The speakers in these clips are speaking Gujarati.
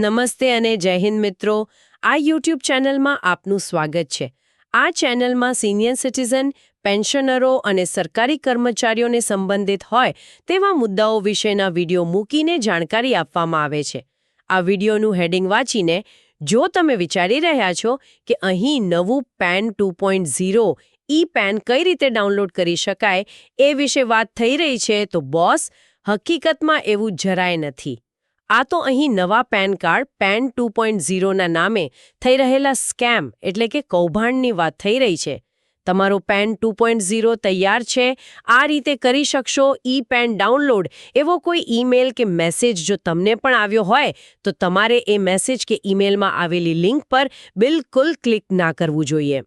નમસ્તે અને જય હિન્દ મિત્રો. આ યુટ્યુબ ચેનલમાં આપનું સ્વાગત છે. આ ચેનલમાં સિનિયર સિટીઝન, પેન્શનરો અને સરકારી કર્મચારીઓને સંબંધિત હોય તેવા મુદ્દાઓ વિશેના વીડિયો મૂકીને જાણકારી આપવામાં આવે છે. આ વિડીયોનું હેડિંગ વાંચીને જો તમે વિચારી રહ્યા છો કે અહીં નવું PAN two point zero E PAN કઈ રીતે ડાઉનલોડ કરી શકાય એ વિશે વાત થઈ રહી છે તો બોસ, હકીકતમાં એવું જરાય નથી. આ તો અહીં નવા PAN card PAN two point ઝીરોના નામે થઈ રહેલા સ્કેમ એટલે કે કૌભાંડની વાત થઈ રહી છે. તમારો પેન ટુ પોઈન્ટ ઝીરો તૈયાર છે, આ રીતે કરી શકશો ઈ પેન ડાઉનલોડ. એવો કોઈ ઈમેલ કે મેસેજ જો તમને પણ આવ્યો હોય, તો તમારે એ મેસેજ કે ઈમેલમાં આવેલી લિંક પર બિલકુલ ક્લિક ના કરવું જોઈએ.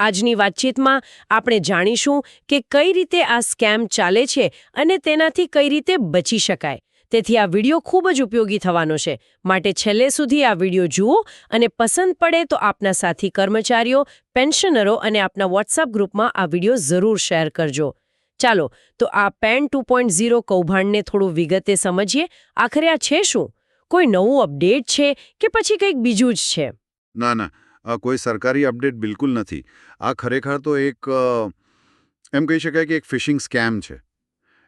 આજની વાતચીતમાં આપણે જાણીશું કે કઈ રીતે આ સ્કેમ ચાલે છે અને તેનાથી કઈ રીતે બચી શકાય. તેથી આ વીડિયો ખૂબ જ ઉપયોગી થવાનો છે. માટે છેલ્લે સુધી આ વીડિયો જુઓ અને પસંદ પડે તો આપના સાથી કર્મચારીઓ, પેન્શનરો અને આપના વોટ્સઅપ ગ્રુપમાં આ વીડિયો જરૂર શેર કરજો. ચાલો, તો આ પેન ટુ પોઈન્ટ ઝીરો કૌભાંડને થોડું વિગતે સમજીએ. આખરે આ છે શું? કોઈ નવું અપડેટ છે કે પછી કંઈક બીજું જ છે? ના ના. આ કોઈ સરકારી અપડેટ બિલકુલ નથી. આ ખરેખર તો એક એમ કહી શકાય કે એક ફિશિંગ સ્કેમ છે.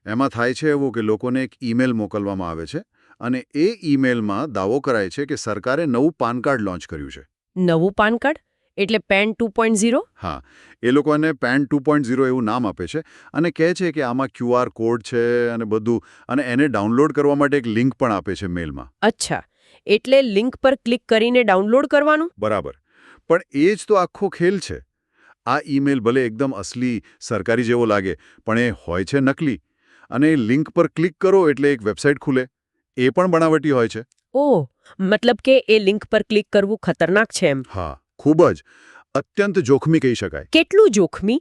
એમાં થાય છે એવું કે લોકોને એક ઈમેલ મોકલવામાં આવે છે અને એ ઈમેલમાં દાવો કરાય છે કે સરકારે નવું પાન કાર્ડ લોન્ચ કર્યું છે. નવું પાન કાર્ડ? એટલે પેન ટુ ઝીરો? હા. એ લોકોને પેન ટુ પોઈન્ટ ઝીરો એવું નામ આપે છે અને કહે છે કે આમાં ક્યુઆર કોડ છે અને બધું અને એને ડાઉનલોડ કરવા માટે એક લિંક પણ આપે છે મેલમાં. અચ્છા. એટલે લિંક પર ક્લિક કરીને ડાઉનલોડ કરવાનું? બરાબર. પણ એ જ તો આખો ખેલ છે. આ ઈમેલ ભલે એકદમ અસલી સરકારી જેવો લાગે પણ એ હોય છે નકલી. અને લિંક પર ક્લિક કરો એટલે એક વેબસાઇટ ખુલે. એ પણ બનાવટી હોય છે. ઓહ મતલબ કે એ લિંક પર ક્લિક કરવું ખતરનાક છે એમ. હા ખૂબ જ. અત્યંત જોખમી કહી શકાય. કેટલું જોખમી?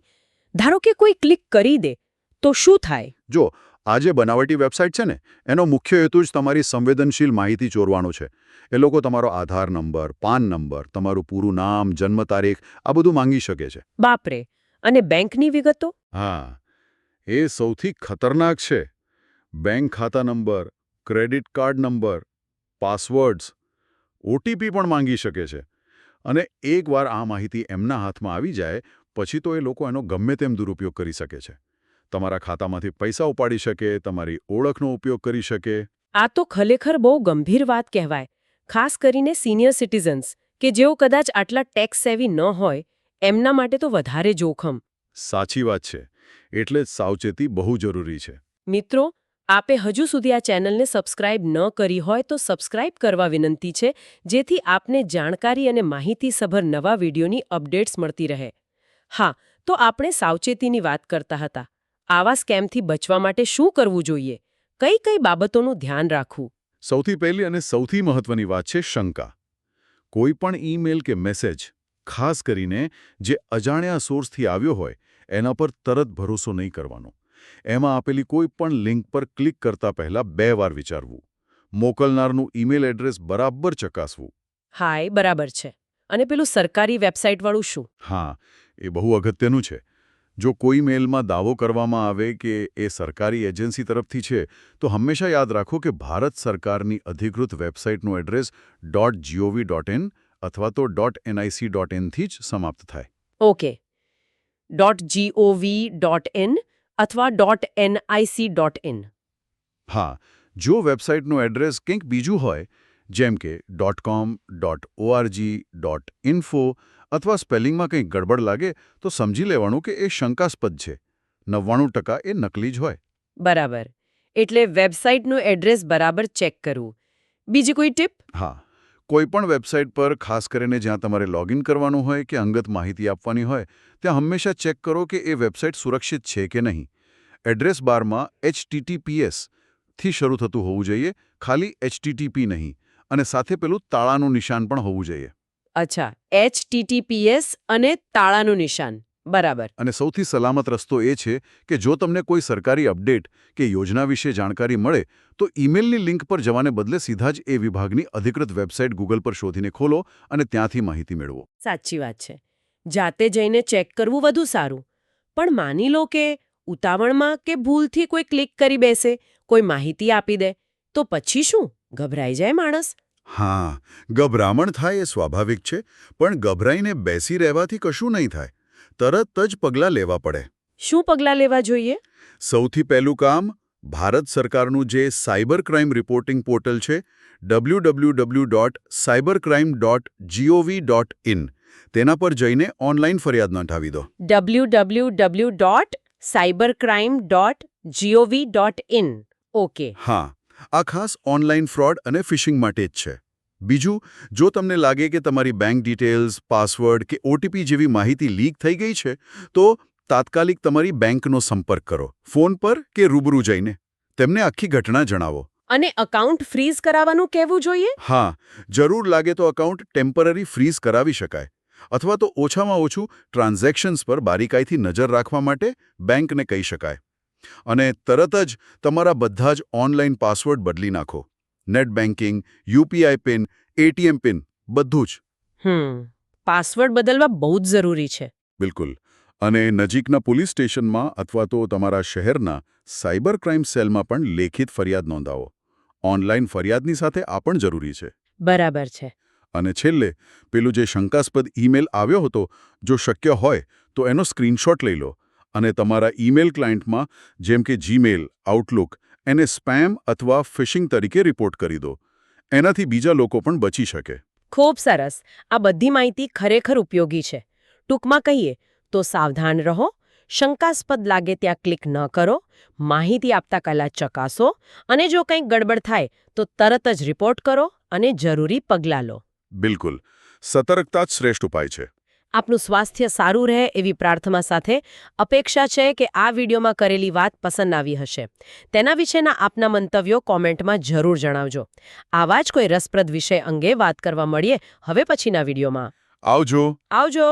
ધારો કે કોઈ ક્લિક કરી દે તો શું થાય? જો આ જે બનાવટી વેબસાઇટ છે ને એનો મુખ્ય હેતુ જ તમારી સંવેદનશીલ માહિતી ચોરવાનો છે. એ લોકો તમારો આધાર નંબર પાન નંબર તમારું પૂરું નામ જન્મ તારીખ આ બધું માંગી શકે છે. બાપરે અને બેંકની વિગતો? હા. એ સૌથી ખતરનાક છે. બેંક ખાતા number credit card number passwords OTP પણ માંગી શકે છે. અને એકવાર આ માહિતી એમના હાથમાં આવી જાય પછી તો એ લોકો એનો ગમે તેમ દુરુપયોગ કરી શકે છે. તમારા ખાતામાંથી પૈસા ઉપાડી શકે તમારી ઓળખનો ઉપયોગ કરી શકે. આ તો ખરેખર બહુ ગંભીર વાત કહેવાય ખાસ કરીને સિનિયર સિટીઝન્સ કે જેઓ કદાચ આટલા ટેક્સ સેવી ન હોય એમના માટે તો વધારે જોખમ. સાચી વાત છે. એટલે જ સાવચેતી બહુ જરૂરી છે. મિત્રો આપે હજુ સુધી આ ચેનલને સબસ્ક્રાઇબ ન કરી હોય તો સબસ્ક્રાઇબ કરવા વિનંતી છે જેથી આપને જાણકારી અને માહિતીસભર નવા વિડીયોની અપડેટ્સ મળતી રહે. હા તો આપણે સાવચેતીની વાત કરતા હતા. આવા સ્કેમથી બચવા માટે શું કરવું જોઈએ? કઈ કઈ બાબતોનું ધ્યાન રાખવું? સૌથી પહેલી અને સૌથી મહત્વની વાત છે શંકા. કોઈ પણ ઈમેલ કે મેસેજ ખાસ કરીને જે અજાણ્યા સોર્સથી આવ્યો હોય એના પર તરત ભરોસો નહીં કરવાનો. એમાં આપેલી કોઈ પણ લિંક પર ક્લિક કરતા પહેલા બે વાર વિચારવું. મોકલનારનું ઈમેલ એડ્રેસ બરાબર ચકાસવું. હાય બરાબર છે. અને પેલું સરકારી વેબસાઇટવાળું શું? હા એ બહુ અગત્યનું છે. જો કોઈ મેલમાં દાવો કરવામાં આવે કે એ સરકારી એજન્સી તરફથી છે તો હંમેશા યાદ રાખો કે ભારત સરકારની અધિકૃત વેબસાઇટનું address. Dot GOV dot in અથવા તો. ડોટ એનઆઈસી ડોટ ઇનથી જ સમાપ્ત થાય. Okay. Dot GOV dot in અથવા ડોટ એનઆઈસી ડોટ ઇન હા જો વેબસાઇટનું એડ્રેસ કંઈક બીજું હોય જેમ કે dot com dot ORG dot info અથવા સ્પેલિંગમાં કંઈક ગડબડ લાગે તો સમજી લેવાનું કે એ શંકાસ્પદ છે. નવ્વાણું ટકા એ નકલી જ હોય. બરાબર. એટલે વેબસાઇટનું એડ્રેસ બરાબર ચેક કરવું. બીજી કોઈ ટીપ? હા. કોઈ પણ વેબસાઇટ પર, ખાસ કરીને જ્યાં તમારે લોગિન કરવાનું હોય કે અંગત માહિતી આપવાની હોય, ત્યાં હંમેશા ચેક કરો કે એ વેબસાઇટ સુરક્ષિત છે કે નહીં. એડ્રેસ બારમાં એચટીટીપીએસથી શરૂ થતું હોવું જોઈએ, ખાલી એચટીટીપી નહીં, અને સાથે પેલું તાળાનું નિશાન પણ હોવું જોઈએ. અચ્છા, એચટીટીપીએસ અને તાળાનું નિશાન. બરાબર. અને સૌથી સલામત રસ્તો એ છે કે જો તમને કોઈ સરકારી અપડેટ કે યોજના વિશે જાણકારી મળે તો ઈમેલની લિંક પર જવાને બદલે સીધા જ એ વિભાગની અધિકૃત વેબસાઇટ ગૂગલ પર શોધીને ખોલો અને ત્યાંથી માહિતી મેળવો. સાચી વાત છે. જાતે જઈને ચેક કરવું વધુ સારું. પણ માની લો કે ઉતાવળમાં કે ભૂલથી કોઈ ક્લિક કરી બેસે કોઈ માહિતી આપી દે તો પછી શું? ગભરાઈ જાય માણસ. હા ગભરામણ થાય એ સ્વાભાવિક છે પણ ગભરાઈને બેસી રહેવાથી કશું નહીં થાય. તરત જ પગલાં લેવા પડે. શું પગલાં લેવા જોઈએ? સૌથી પહેલું કામ ભારત સરકારનું જે સાયબર ક્રાઇમ રિપોર્ટિંગ પોર્ટલ છે www.cybercrime.gov.in dot cyber crime dot GOV dot in તેના પર જઈને ઓનલાઈન ફરિયાદ નોંધાવી દો. W W W dot cyber crime dot GOV dot in okay. હા આ ખાસ ઓનલાઈન ફ્રોડ અને ફિશિંગ માટે જ છે. બીજું જો તમને લાગે કે તમારી બેંક ડિટેલ્સ પાસવર્ડ કે ઓટીપી જેવી માહિતી લીક થઈ ગઈ છે તો તાત્કાલિક તમારી બેંકનો સંપર્ક કરો ફોન પર કે રૂબરૂ જઈને. તેમને આખી ઘટના જણાવો. અને અકાઉન્ટ ફ્રીઝ કરાવવાનું કહેવું જોઈએ? હા જરૂર લાગે તો અકાઉન્ટ ટેમ્પરરી ફ્રીઝ કરાવી શકાય અથવા તો ઓછામાં ઓછું ટ્રાન્ઝેક્શન્સ પર બારીકાઈથી નજર રાખવા માટે બેંકને કહી શકાય. અને તરત જ તમારા બધા જ ઓનલાઈન પાસવર્ડ બદલી નાખો. Net banking UPI pin ATM pin બધું જ. હમ પાસવર્ડ બદલવા બહુ જ જરૂરી છે. બિલકુલ. અને નજીકના પોલીસ સ્ટેશનમાં અથવા તો તમારા શહેરના સાયબર ક્રાઇમ સેલમાં પણ લેખિત ફરિયાદ નોંધાવો. ઓનલાઈન ફરિયાદની સાથે આ પણ જરૂરી છે. બરાબર છે. અને છેલ્લે પેલું જે શંકાસ્પદ ઈમેલ આવ્યો હતો જો શક્ય હોય તો એનો સ્ક્રીનશોટ લઈ લો. અને તમારા ઈમેલ ક્લાયન્ટમાં જેમ કે જીમેલ આઉટલુક એને સ્પેમ અથવા ફિશિંગ તરીકે રિપોર્ટ કરી દો. એનાથી બીજા લોકો પણ બચી શકે. ખૂબ સરસ. આ બધી માહિતી ખરેખર ઉપયોગી છે. ટૂંકમાં કહીએ તો સાવધાન રહો શંકાસ્પદ લાગે ત્યાં ક્લિક ન કરો માહિતી આપતા કલા ચકાસો અને જો કંઈક ગડબડ થાય તો તરત જ રિપોર્ટ કરો અને જરૂરી પગલાં લો. બિલકુલ. સતર્કતા જ શ્રેષ્ઠ ઉપાય છે. આપનું સ્વાસ્થ્ય સારું રહે એવી પ્રાર્થના સાથે અપેક્ષા છે કે આ વિડીયોમાં કરેલી વાત પસંદ આવી હશે. તેના વિશેના આપના મંતવ્યો કોમેન્ટમાં જરૂર જણાવજો. આવા જ કોઈ રસપ્રદ વિષય અંગે વાત કરવા મળીએ હવે પછીના વિડીયોમાં. આવજો. આવજો.